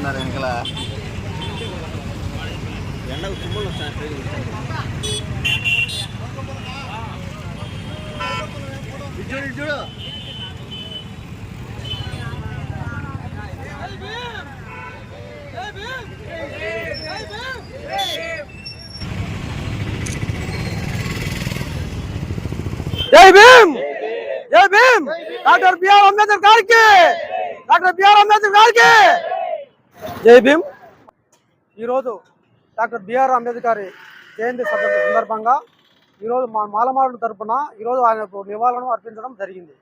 ఉన్నారు వెనకల ఎండకు తుమ్మలు వస్తాయి చూడు చూడు. జై భీమ్! జై భీమ్! డాక్టర్ బిఆర్ అంబేద్కర్ గారికి! డాక్టర్ బిఆర్ అంబేద్కర్ గారికి! జై భీమ్. ఈరోజు డాక్టర్ బిఆర్ అంబేద్కర్ జయంతి సందర్భంగా ఈరోజు మా మాలమాల తరఫున ఈరోజు ఆయనకు నివాళులను అర్పించడం జరిగింది.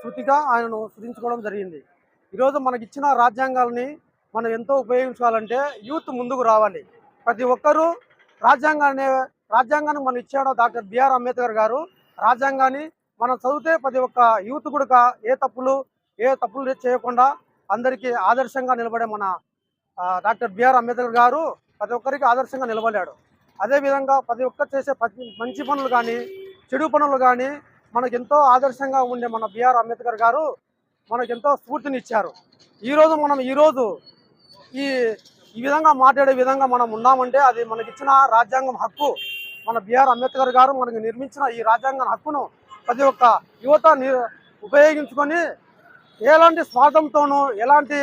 శృతిగా ఆయనను స్మరించుకోవడం జరిగింది. ఈరోజు మనకి ఇచ్చిన రాజ్యాంగాల్ని మనం ఎంతో ఉపయోగించుకోవాలంటే యూత్ ముందుకు రావాలి. ప్రతి ఒక్కరూ రాజ్యాంగాన్ని రాజ్యాంగాన్ని మనం ఇచ్చాడో డాక్టర్ బిఆర్ అంబేద్కర్ గారు రాజ్యాంగాన్ని మనం చదివితే ప్రతి ఒక్క యూత్ కూడా ఏ తప్పులు ఏ తప్పులు చేయకుండా అందరికీ ఆదర్శంగా నిలబడే మన డాక్టర్ బిఆర్ అంబేద్కర్ గారు ప్రతి ఒక్కరికి ఆదర్శంగా నిలబడాడు అదేవిధంగా ప్రతి ఒక్కరు చేసే మంచి పనులు కానీ చెడు పనులు కానీ మనకు ఎంతో ఆదర్శంగా ఉండే మన బిఆర్ అంబేద్కర్ గారు మనకు ఎంతో స్ఫూర్తినిచ్చారు. ఈరోజు మనం ఈరోజు ఈ ఈ విధంగా మాట్లాడే విధంగా మనం ఉన్నామంటే అది మనకిచ్చిన రాజ్యాంగం హక్కు మన బిఆర్ అంబేద్కర్ గారు మనకు నిర్మించిన ఈ రాజ్యాంగ హక్కును ప్రతి ఒక్క యువత ని- ఉపయోగించుకొని ఎలాంటి స్వార్థంతోనూ ఎలాంటి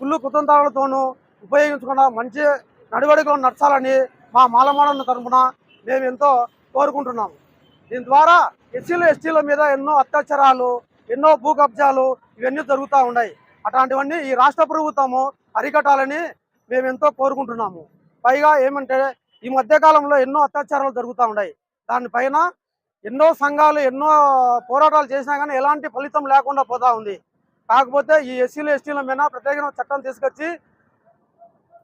కుళ్ళు కుతంత్రాలతోనూ ఉపయోగించకుండా మంచి నడవడికలు నడచాలని మా మాలమాడల తరఫున మేము ఎంతో కోరుకుంటున్నాము. దీని ద్వారా ఎస్సీలు ఎస్టీల మీద ఎన్నో అత్యాచారాలు ఎన్నో భూ కబ్జాలు ఇవన్నీ జరుగుతూ ఉన్నాయి. అట్లాంటివన్నీ ఈ రాష్ట్ర ప్రభుత్వము అరికట్టాలని మేము ఎంతో కోరుకుంటున్నాము. పైగా ఏమంటే ఈ మధ్యకాలంలో ఎన్నో అత్యాచారాలు జరుగుతూ ఉన్నాయి. దానిపైన ఎన్నో సంఘాలు ఎన్నో పోరాటాలు చేసినా కానీ ఎలాంటి ఫలితం లేకుండా పోతా ఉంది. కాకపోతే ఈ ఎస్సీలు ఎస్టీల మీద ప్రత్యేకమైన చట్టం తీసుకొచ్చి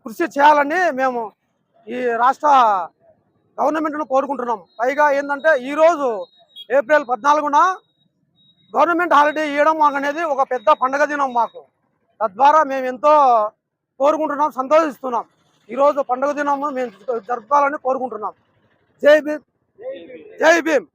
కృషి చేయాలని మేము ఈ రాష్ట్ర గవర్నమెంట్ను కోరుకుంటున్నాం. పైగా ఏంటంటే ఈరోజు ఏప్రిల్ పద్నాలుగున గవర్నమెంట్ హాలిడే ఇవ్వడం అనేది ఒక పెద్ద పండగ దినం మాకు. తద్వారా మేము ఎంతో కోరుకుంటున్నాం సంతోషిస్తున్నాం. ఈరోజు పండుగ దినము మేము జరపాలని కోరుకుంటున్నాం. జై భీమ్! జై భీమ్!